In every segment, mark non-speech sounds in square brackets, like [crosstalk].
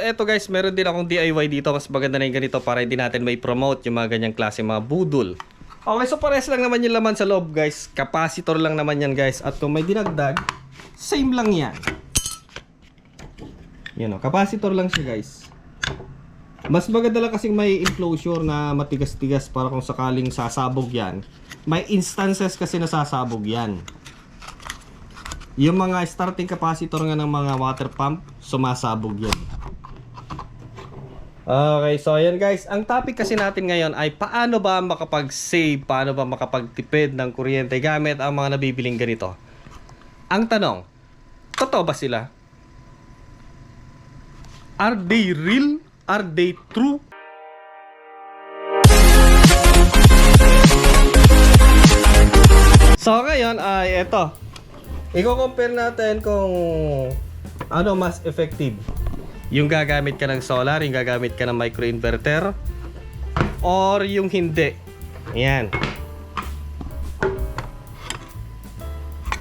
Eto guys, meron din akong DIY dito. Mas maganda na yung ganito para hindi natin may promote yung mga ganyang klase mga budol. Okay, so pares lang naman yung laman sa loob guys. Capacitor lang naman yan guys. At kung may dinagdag, same lang yan. Yan o, capacitor lang siya guys. Mas maganda lang kasing may enclosure na matigas-tigas para kung sakaling sasabog yan. May instances kasi na sasabog yan. Yung mga starting capacitor nga ng mga water pump, sumasabog yan. Okay, so ayan guys, ang topic kasi natin ngayon ay paano ba makapag-save, paano ba makapagtipid ng kuryente gamit ang mga nabibiling ganito. Ang tanong, totoo ba sila? Are they real? Are they true? So ngayon ay eto. Iko-compare natin kung ano mas effective. Yung gagamit ka ng solar, yung gagamit ka ng microinverter or yung hindi. Yan.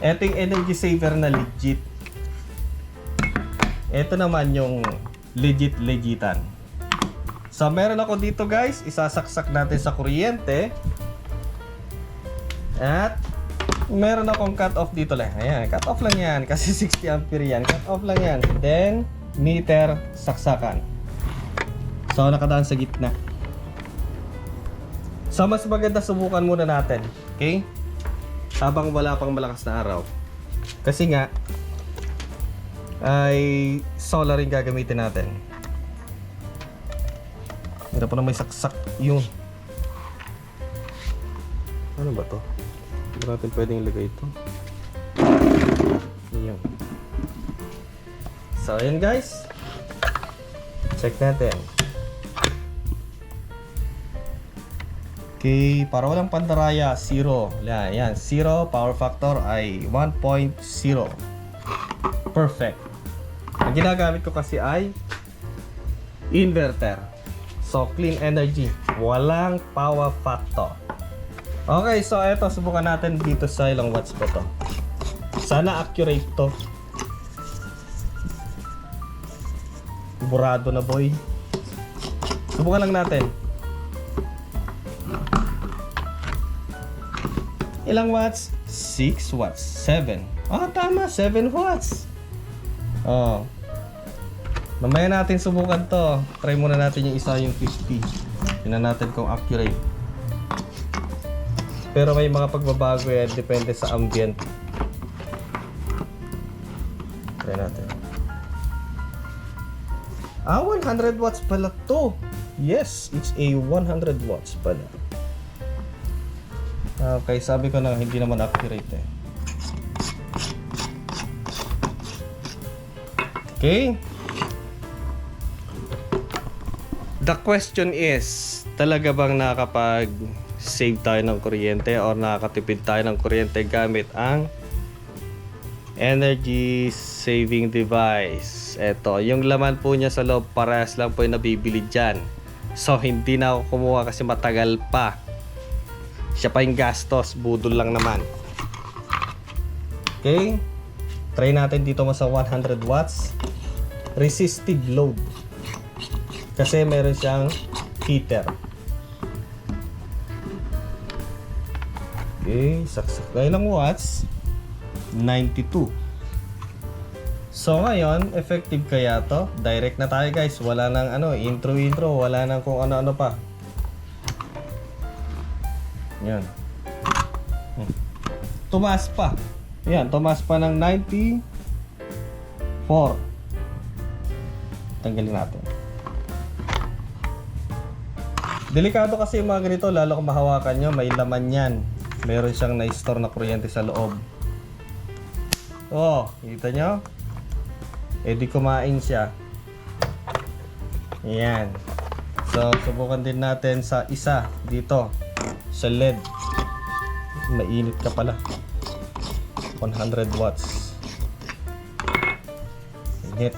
Ito yung energy saver na legit. Ito naman yung legit legitan. So meron ako dito guys, isasaksak natin sa kuryente. At meron akong cut off dito lang. Ayan, cut off lang yan kasi [laughs] 60 ampere yan. Cut off lang yan. Then meter saksakan. So nakadaan sa gitna. So mas maganda subukan muna natin. Okay? Habang wala pang malakas na araw. Kasi nga ay solar yung gagamitin natin. Hirap pa na may saksak yun. Ano ba to? Hindi natin pwedeng ilagay ito. Yun. So, ayan guys. Check natin. Okay, para walang pandaraya, 0. Yan, yan. 0, power factor ay 1.0. Perfect. Ang ginagamit ko kasi ay inverter. So, clean energy. Walang power factor. Okay, so eto, subukan natin dito sa ilang watts ba to. Sana accurate to. Burado na boy. Subukan lang natin. Ilang watts? 6 watts. 7. Ah, tama. 7 watts. Oh. Mamaya natin subukan to. Try muna natin yung isa yung 50. Tingnan natin kung accurate. Pero may mga pagbabago yan. Depende sa ambient. Try natin. Ah, 100 watts pala to. Yes, it's a 100 watts pala. Okay, sabi ko na hindi naman accurate eh. Okay. The question is, talaga bang nakakapag save tayo ng kuryente or nakakatipid tayo ng kuryente gamit ang energy saving device. Ito, yung laman po niya sa loob, parehas lang po yung nabibili dyan. So, hindi na ako kumuha kasi matagal pa. Siya pa yung gastos, budol lang naman. Okay? Try natin dito mo sa 100 watts. Resistive load. Kasi meron siyang heater. Okay, saksak. Ilang watts? 92. So ngayon, effective kaya to? Direct na tayo guys. Wala nang ano, intro intro, wala nang kung ano-ano pa. Yan. Tumaas pa. Yan, tumaas pa ng 94. Tanggalin natin. Delikado kasi yung mga ganito, lalo kung mahawakan nyo, may laman yan. Meron siyang na-store na kuryente sa loob. Oh, kita nyo? Di kumain siya. Yan. So, subukan din natin sa isa dito. Sa LED. Mainit ka pala. 100 watts. Init.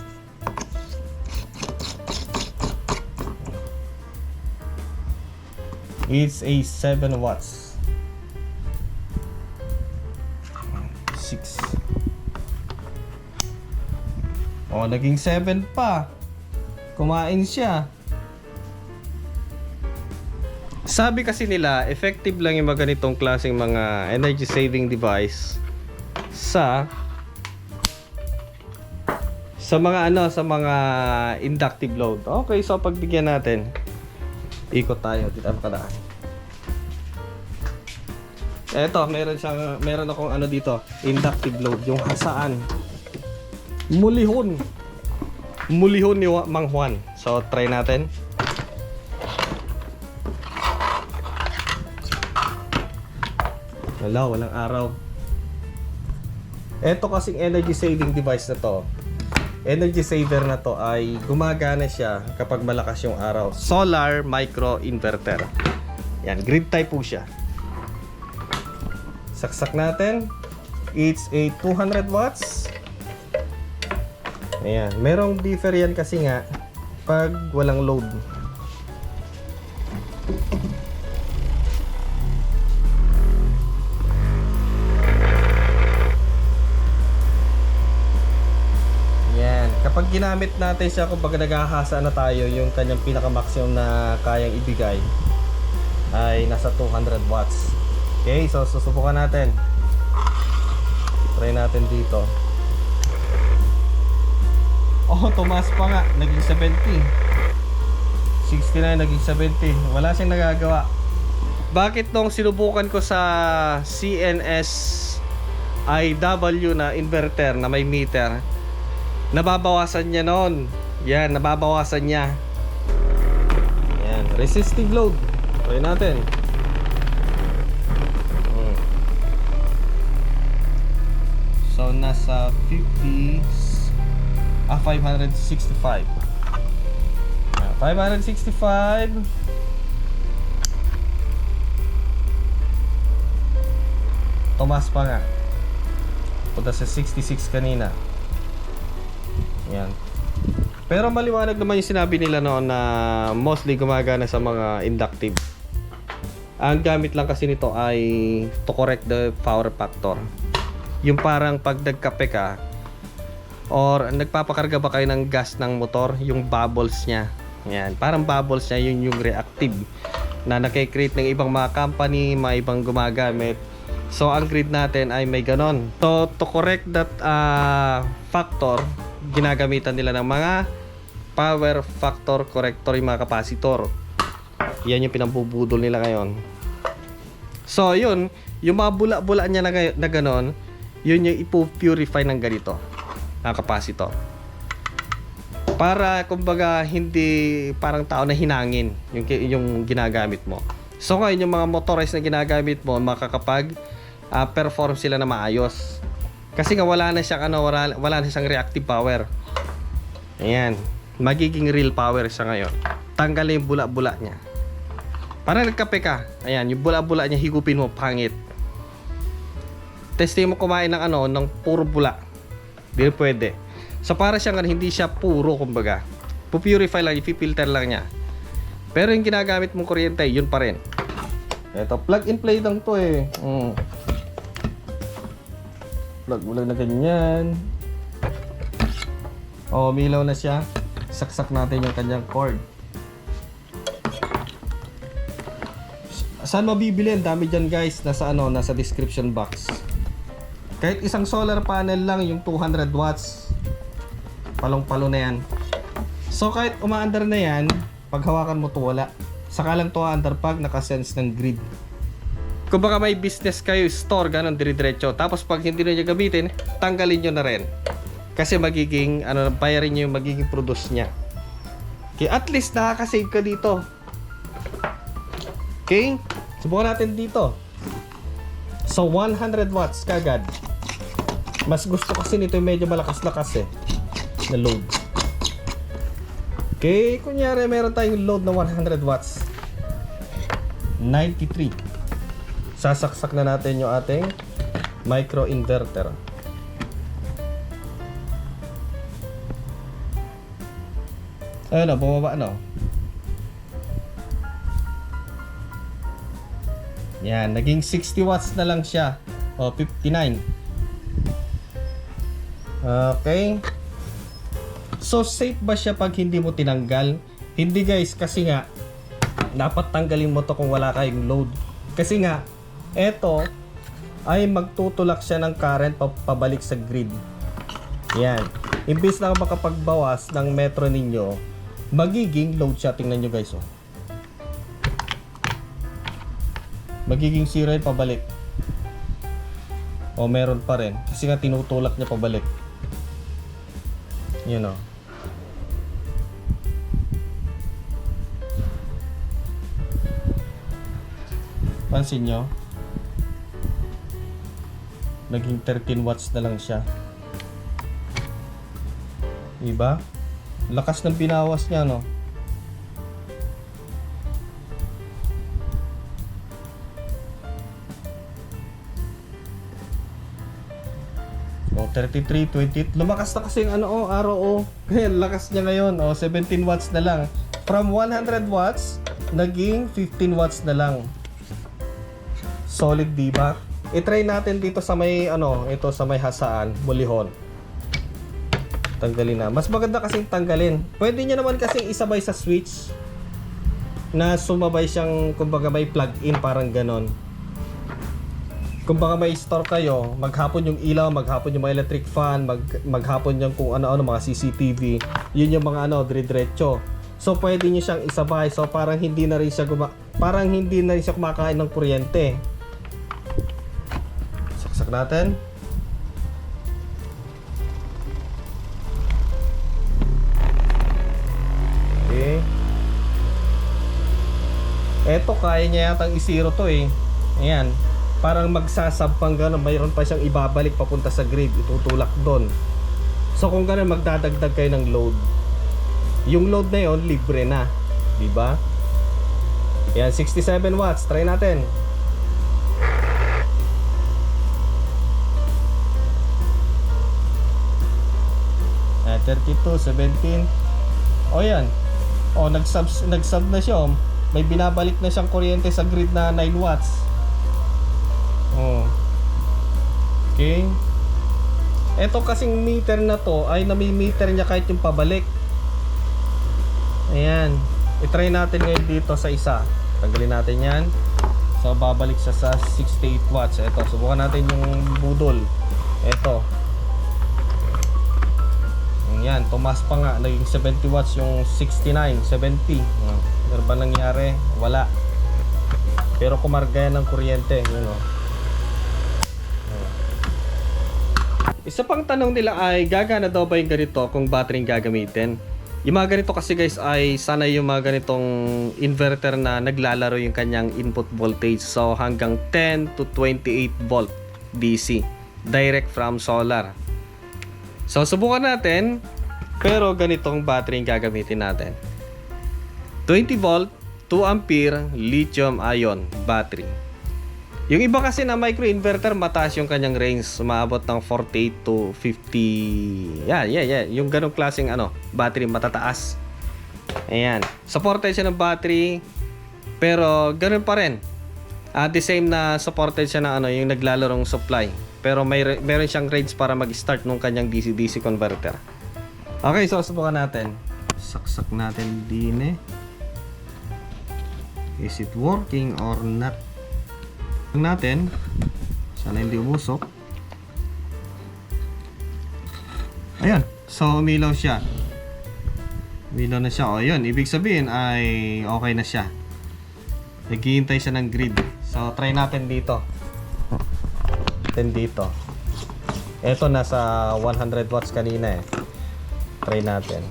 It's a 7 watts. 6. Oh, naging 7 pa. Kumain siya. Sabi kasi nila, effective lang yung mga ganitong klaseng mga energy saving device sa sa mga ano, sa mga inductive load. Okay, so pagbigyan natin, ikot tayo. Dito ang kadaan. Eto, meron siyang, meron akong ano dito, inductive load, yung hasaan. Mulihon. Mulihon ni Mang Juan. So, try natin. Wala, walang araw. Ito kasing energy saving device na to. Energy saver na to ay gumagana siya kapag malakas yung araw. Solar micro inverter. Yan, grid type po siya. Saksak natin. It's a 200 watts. Ayan, merong differ yan kasi nga pag walang load. Yan. Kapag ginamit natin siya, kumbaga naghahasa na tayo, yung kanyang pinaka-maximum na kayang ibigay ay nasa 200 watts. Okay, so susubukan natin. Try natin dito. Oh, tumaas pa nga. Naging 70. 69, naging 70. Wala siyang nagagawa. Bakit nung sinubukan ko sa CNS IW na inverter na may meter, nababawasan niya noon. Yan, nababawasan niya. Yan, resistive load. Try natin. Hmm. So, nasa 50, ah, 565. Ah, 565. Tumas pa nga. Punta sa 66 kanina. Yan. Pero maliwanag naman yung sinabi nila noon na mostly gumagana sa mga inductive. Ang gamit lang kasi nito ay to correct the power factor. Yung parang pag nagkape ka or nagpapakarga ba kayo ng gas ng motor, yung bubbles niya. Yan, parang bubbles niya yun yung reactive na nakikreate ng ibang mga company, mga ibang gumagamit. So ang grid natin ay may ganon. So to correct that uh, factor, ginagamitan nila ng mga power factor corrector yung mga capacitor. Yan yung pinambubudol nila ngayon. So yun, yung mga bula-bula niya na, na ganon, yun yung ipo-purify ng ganito, ang capacitor. Para kumbaga hindi parang tao na hinangin yung, yung ginagamit mo. So ngayon yung mga motorized na ginagamit mo makakapag ah, perform sila na maayos. Kasi nga wala na siyang ano, wala, wala na siyang reactive power. Ayan. Magiging real power siya ngayon. Tanggalin yung bula-bula niya. Para nagkape ka. Ayan, yung bula-bula niya higupin mo pangit. Testing mo kumain ng ano, ng puro bula. Hindi pwede. So para siyang ano, hindi siya puro kumbaga. Pupurify lang, ipipilter lang niya. Pero yung ginagamit mong kuryente, yun pa rin. Ito, plug and play lang to eh. Mm. Plug mo lang na ganyan. Oh, milaw na siya. Saksak natin yung kanyang cord. Saan mabibili? Ang dami dyan guys. Nasa ano, nasa description box. Kahit isang solar panel lang, yung 200 watts. Palong-palo na yan. So kahit umaandar na yan, pag hawakan mo to wala. Saka lang to aandar pag nakasense ng grid. Kung baka may business kayo, store, ganun, dire-diretso. Tapos pag hindi na niya gamitin, tanggalin nyo na rin. Kasi magiging, ano, bayarin nyo yung magiging produce niya. Okay, at least nakakasave ka dito. Okay? Subukan natin dito. So, 100 watts kagad. Mas gusto kasi nito yung medyo malakas-lakas eh. Na load. Okay, kunyari meron tayong load na 100 watts. 93. Sasaksak na natin yung ating micro inverter. Ayun na, bumaba na. oh. Yan, naging 60 watts na lang siya. O, 59. Okay. So safe ba siya pag hindi mo tinanggal? Hindi guys, kasi nga dapat tanggalin mo to kung wala kayong load. Kasi nga eto ay magtutulak siya ng current pa- pabalik sa grid. Yan. Imbis na makapagbawas ng metro ninyo, magiging load siya. Tingnan nyo guys, oh. Magiging zero pabalik. O meron pa rin. Kasi nga tinutulak niya pabalik. Yun, oh. Pansin nyo? Naging 13 watts na lang siya. Diba? Lakas ng binawas niya, no? 33, 20. Lumakas na kasi yung ano, oh, araw, oh. Kaya lakas niya ngayon, oh, 17 watts na lang. From 100 watts, naging 15 watts na lang. Solid, di ba? I-try natin dito sa may, ano, ito sa may hasaan, mulihon. Tanggalin na. Mas maganda kasing tanggalin. Pwede nyo naman kasing isabay sa switch na sumabay siyang, kumbaga may plug-in, parang ganon. Kumbaga may store kayo, maghapon yung ilaw, maghapon yung mga electric fan, mag, maghapon yung kung ano-ano, mga CCTV, yun yung mga ano, dire-diretso. So pwede nyo siyang isabay. So parang hindi na rin siya guma- parang hindi na rin siya kumakain ng kuryente. Saksak natin. Okay. Eto, kaya niya yatang i-zero to eh. Ayan. Parang magsasab pang gano'n. Mayroon pa siyang ibabalik papunta sa grid. Itutulak doon. So kung gano'n, magdadagdag kayo ng load. Yung load na yon libre na. di ba? Ayan, 67 watts. Try natin. Ah, 32, 17. O yan. O, nag-sub, nag-sub na siya. oh. May binabalik na siyang kuryente sa grid na 9 watts. Oh. Okay. Ito kasing meter na to ay nami-meter niya kahit yung pabalik. Ayan. I-try natin ngayon dito sa isa. Tanggalin natin yan. So, babalik siya sa 68 watts. Ito, subukan natin yung budol. Ito. Yan, tumas pa nga. Naging 70 watts yung 69, 70. Uh, ano ba nangyari? Wala. Pero kumarga yan ng kuryente. Yun o. Isa pang tanong nila ay gagana daw ba yung ganito kung battery gagamitin? Yung mga ganito kasi guys ay sana yung mga ganitong inverter na naglalaro yung kanyang input voltage. So hanggang 10 to 28 volt DC direct from solar. So subukan natin pero ganitong battery yung gagamitin natin. 20 volt, 2 ampere lithium ion battery. Yung iba kasi na microinverter mataas yung kanyang range, umaabot ng 48 to 50. Yeah, yeah, yeah. Yung ganong klaseng ano, battery matataas. Ayan. Supported siya ng battery, pero ganun pa rin. At the same na supported siya ng ano, yung naglalarong supply. Pero may meron siyang range para mag-start nung kanyang DC-DC converter. Okay, so subukan natin. Saksak natin din eh. Is it working or not? Natin sana hindi umusok. Ayan so umilaw siya. Umilaw na siya. O yun ibig sabihin ay okay na siya. Naghihintay siya ng grid. So try natin dito. Natin dito. Eto nasa 100 watts kanina eh. Try natin.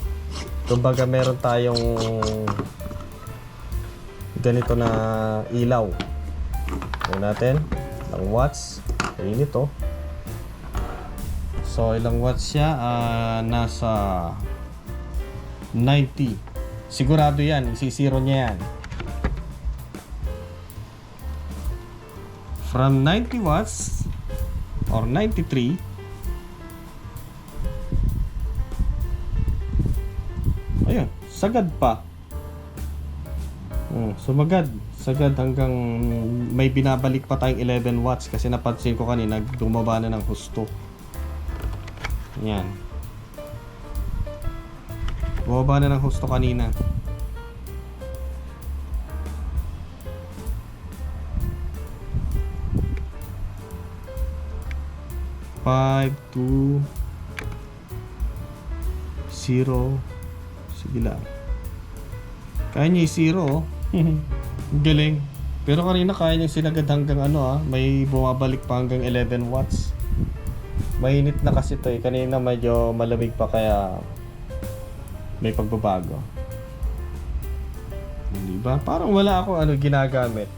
Kumbaga meron tayong ganito na ilaw Tingnan natin. Ilang watts. Init oh. So, ilang watts siya? Ah, nasa 90. Sigurado yan. Isisiro niya yan. From 90 watts or 93 Ayun, sagad pa. Hmm, sumagad. Sagad hanggang may binabalik pa tayong 11 watts kasi napansin ko kanina bumaba na ng husto. Yan. Bumaba na ng husto kanina. Five, two, zero. Sige lang. Kaya niya yung zero, oh. [laughs] Galing. Pero kanina kaya niya sinagad hanggang ano ah, may bumabalik pa hanggang 11 watts. Mainit na kasi to eh. Kanina medyo malamig pa kaya may pagbabago. Di ba? Parang wala ako ano ginagamit.